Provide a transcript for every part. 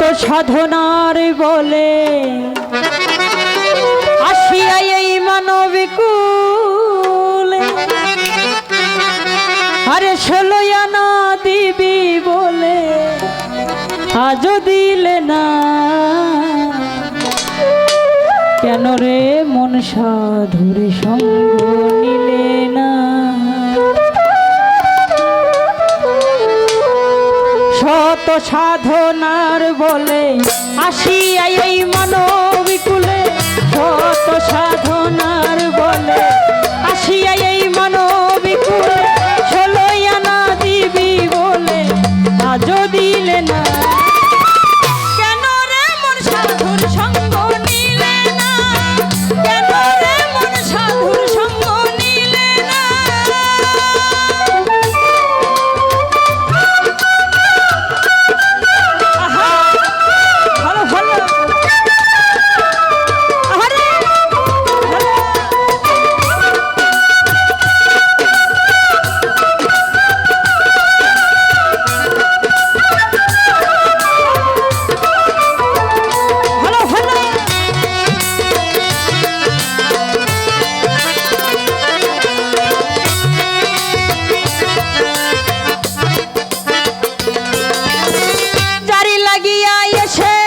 তো সাধনার বলে। আসিয়া এই মানবিকুলে। আরে ষোলোয়া না দিবি বলে আজ দিলে না। কেন রে মন সাধুরে সঙ্গ? সাধনার বলে আসি আসিয়াই মনো লাগিয়া এসে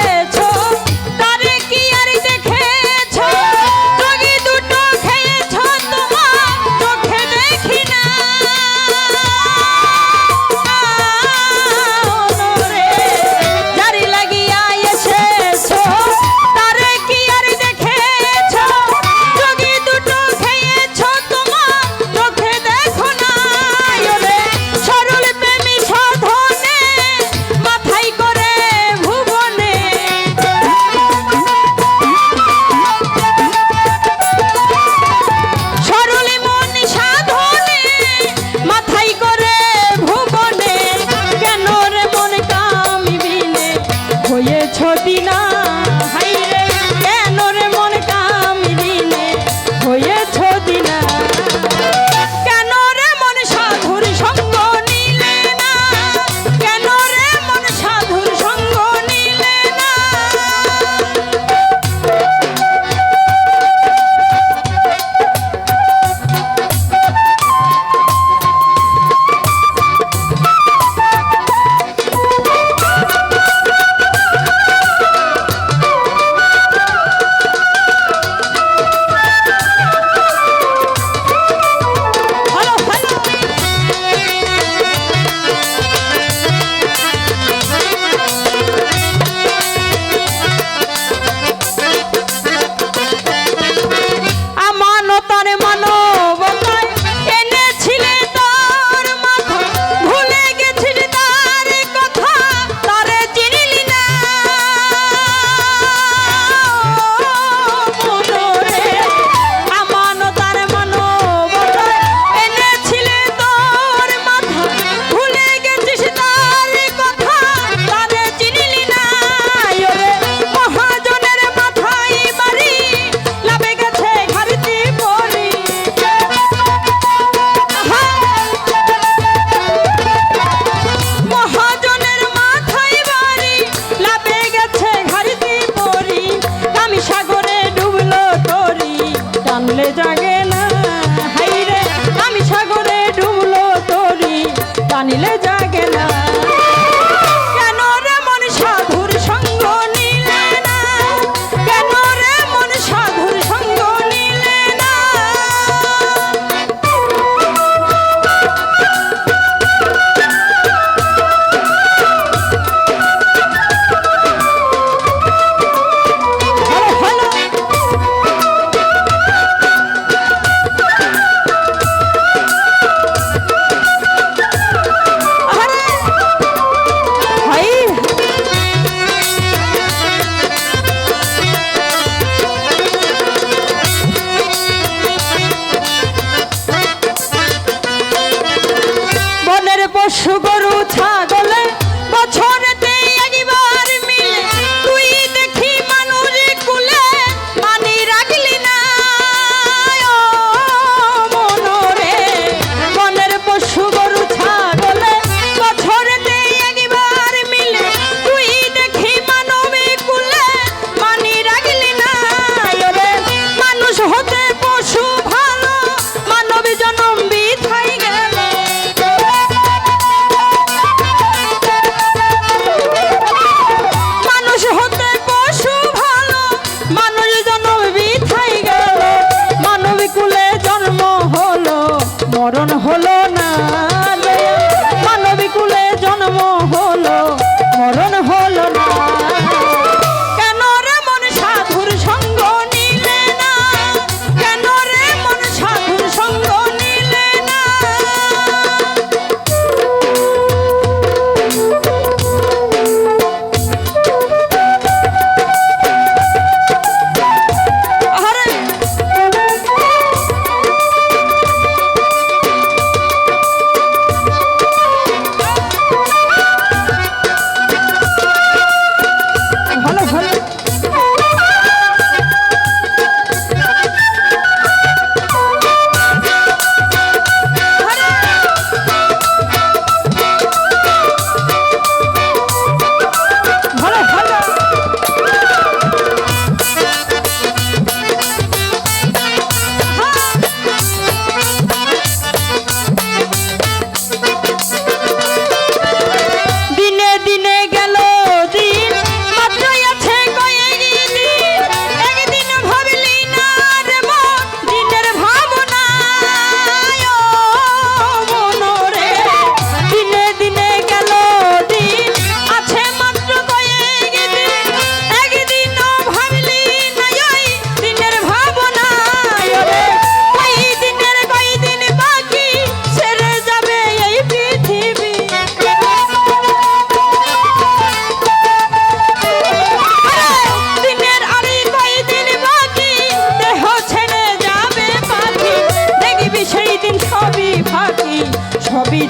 বলো না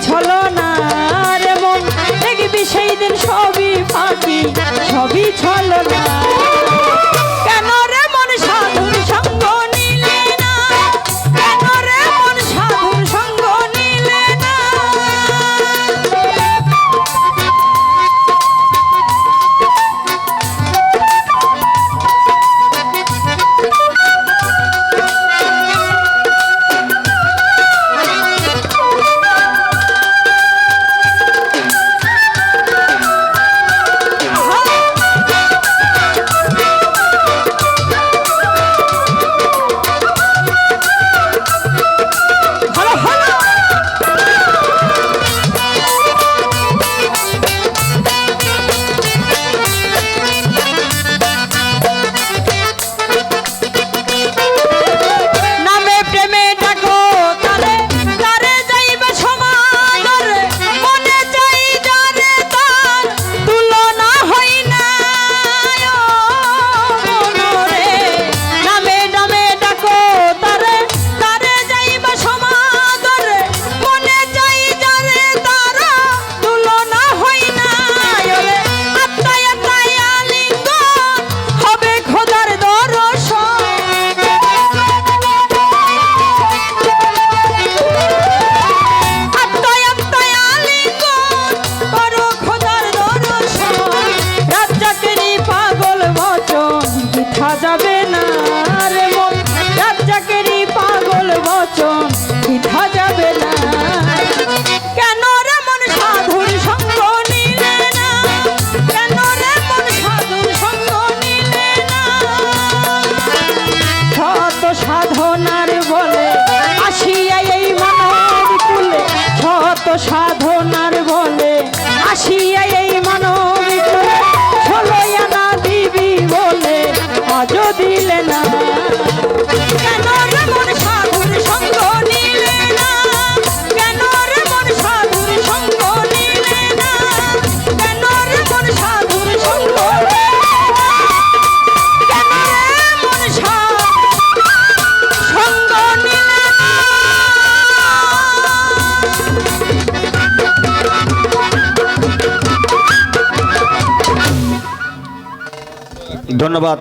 ছলো না রে মন দেখবি সেই দিন সবই ফাঁকি সবই ছলো ধন্যবাদ